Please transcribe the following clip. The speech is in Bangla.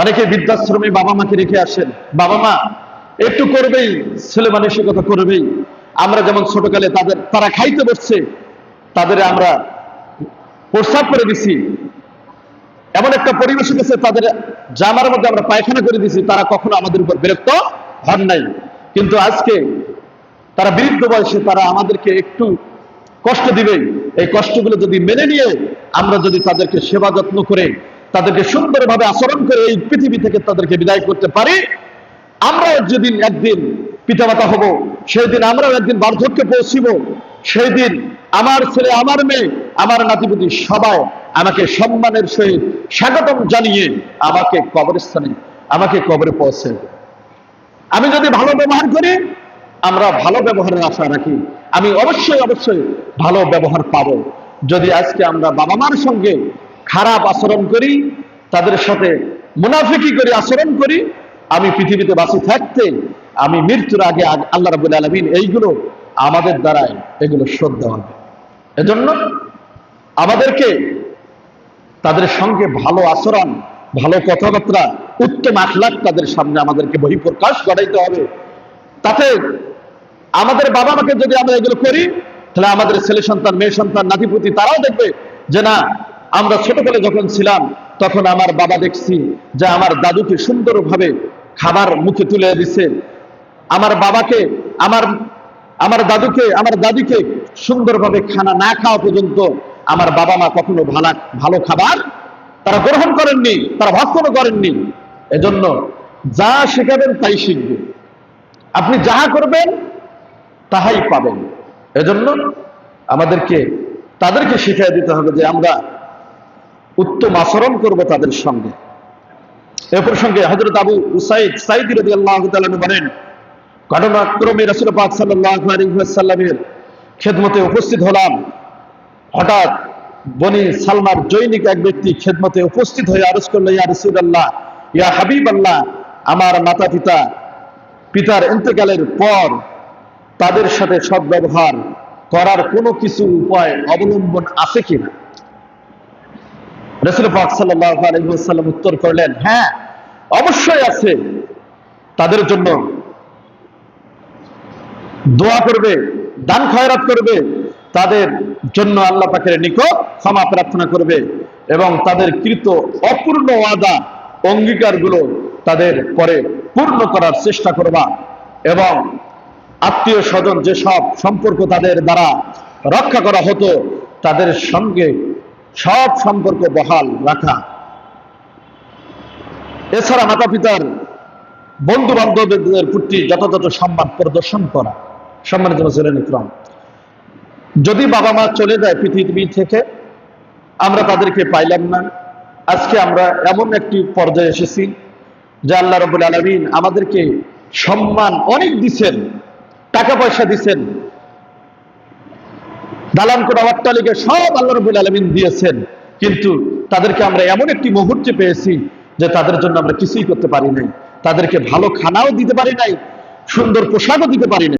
অনেকে বৃদ্ধাশ্রমে বাবা মাকে রেখে আসেন। বাবা মা, একটু করবেই, ছেলে মানসিকতা করবেই। আমরা যেমন ছোটকালে তাদের, তারা খাইতে বসছে, তাদের আমরা প্রস্তাব করে দিছি। এমন একটা পরিবেশ গেছে তাদের জামার মধ্যে আমরা পায়খানা করে দিছি, তারা কখনো আমাদের উপর বিরক্ত হন নাই। কিন্তু আজকে তারা বৃদ্ধ বয়সে তারা আমাদেরকে একটু কষ্ট দিবে। এই কষ্টগুলো যদি মেনে নিয়ে আমরা যদি তাদেরকে সেবা যত্ন করে তাদেরকে সুন্দরভাবে আচরণ করে এই পৃথিবী থেকে তাদেরকে বিদায় করতে পারি। আমরাও যেদিন একদিন পিতামাতা হব সেই দিন আমরাও একদিন বার্ধক্যে পৌঁছিব। সেই দিন আমার ছেলে, আমার মেয়ে, আমার নাতিপুতি সবাই আমাকে সম্মানের সহিত স্বাগতম জানিয়ে আমাকে কবরস্থানে, আমাকে কবরে পৌঁছে আমি যদি ভালো ব্যবহার করি, আমরা ভালো ব্যবহারের আশা রাখি। আমি অবশ্যই অবশ্যই ভালো ব্যবহার পাবো। যদি আজকে আমরা বাবা মার সঙ্গে খারাপ আচরণ করি, তাদের সাথে মুনাফিকি করে, আচরণ করি, আমি পৃথিবীতে বাঁচে থাকতে, আমি মৃত্যুর আগে আল্লাহ রাবুল আলমিন এইগুলো আমাদের দ্বারাই এগুলো শোধ হবে। এজন্য আমাদেরকে তাদের সঙ্গে ভালো আচরণ, ভালো কথাবার্তা, উত্তম আখলাক তাদের সামনে আমাদেরকে বহিঃপ্রকাশ ঘটাইতে হবে। তাতে আমাদের বাবা মাকে যদি আমরা এগুলো করি, তাহলে আমাদের ছেলে সন্তান, মেয়ে সন্তান, নাতিপুতি, তারাও দেখবে যে না আমরা ছোটবেলা যখন ছিলাম, তখন আমার বাবা দেখছি যে আমার দাদুকে সুন্দরভাবে খাবার মুখে তুলে দিছে। আমার বাবাকে, আমার আমার দাদুকে, আমার দাদিকে সুন্দরভাবে খানা না খাওয়া পর্যন্ত আমার বাবা মা কখনো ভালো ভালো খাবার তারা গ্রহণ করেননি, তারা ভক্ষণও করেননি। এজন্য যা শেখাবেন তাই শিখবে আপনি যাহা করবেন, তাহাই পাবেন। এজন্য আমাদেরকে, তাদেরকে শিখিয়ে দিতে হবে যে আমরা উত্তম আচরণ করব তাদের সঙ্গে। এ প্রসঙ্গে হজরত আবু উসাইদ সাইদ রদি আল্লাহ বলেন, ঘটনাক্রমে রসুল পাক সাল্লামের খেদমতে উপস্থিত হলাম। হঠাৎ বনি সালমার জৈনিক এক ব্যক্তি খেদমতে উপস্থিত হয়ে আরজ করল, ইয়া রসুল আল্লাহ ইয়া হাবিব আল্লাহ আমার মাতা পিতা পিতার ইন্তেকালের পর তাদের সাথে সদ্ব্যবহার করার কোনো কিছু উপায় অবলম্বন আছে কিনা? রসুল উত্তর করলেন হ্যাঁ অবশ্যই আছে। তাদের জন্য দোয়া করবে, দান খয়রাত করবে। তাদের জন্য আল্লাহ পাকের নিকট ক্ষমা প্রার্থনা করবে এবং তাদের কৃত অপূর্ণ ওয়াদা, অঙ্গীকারগুলো তাদের পরে পূর্ণ করার চেষ্টা করবা এবং আত্মীয় স্বজন যেসব সম্পর্ক তাদের দ্বারা রক্ষা করা হতো, তাদের সঙ্গে সব সম্পর্ক বহাল রাখা। এছাড়া মাতা পিতার বন্ধু বান্ধবদের প্রতি যথাযথ সম্মান, প্রদর্শন করা, সম্মানিত ছিলেন যদি বাবা মা চলে যায় পৃথিবী থেকে, আমরা তাদেরকে পাইলাম না। আজকে আমরা এমন একটি পর্যায়ে এসেছি, যে আল্লাহ রবুল আলমিন আমাদেরকে সম্মান অনেক দিচ্ছেন টাকা পয়সা দিচ্ছেন দালান কোটা অট্টালিকা সব আল্লাহ রবুল আলমিন দিয়েছেন। কিন্তু তাদেরকে আমরা এমন একটি মুহূর্তে পেয়েছি যে তাদের জন্য আমরা কিছুই করতে পারি নাই। তাদেরকে ভালো খানাও দিতে পারি নাই, সুন্দর পোশাকও দিতে পারি নাই।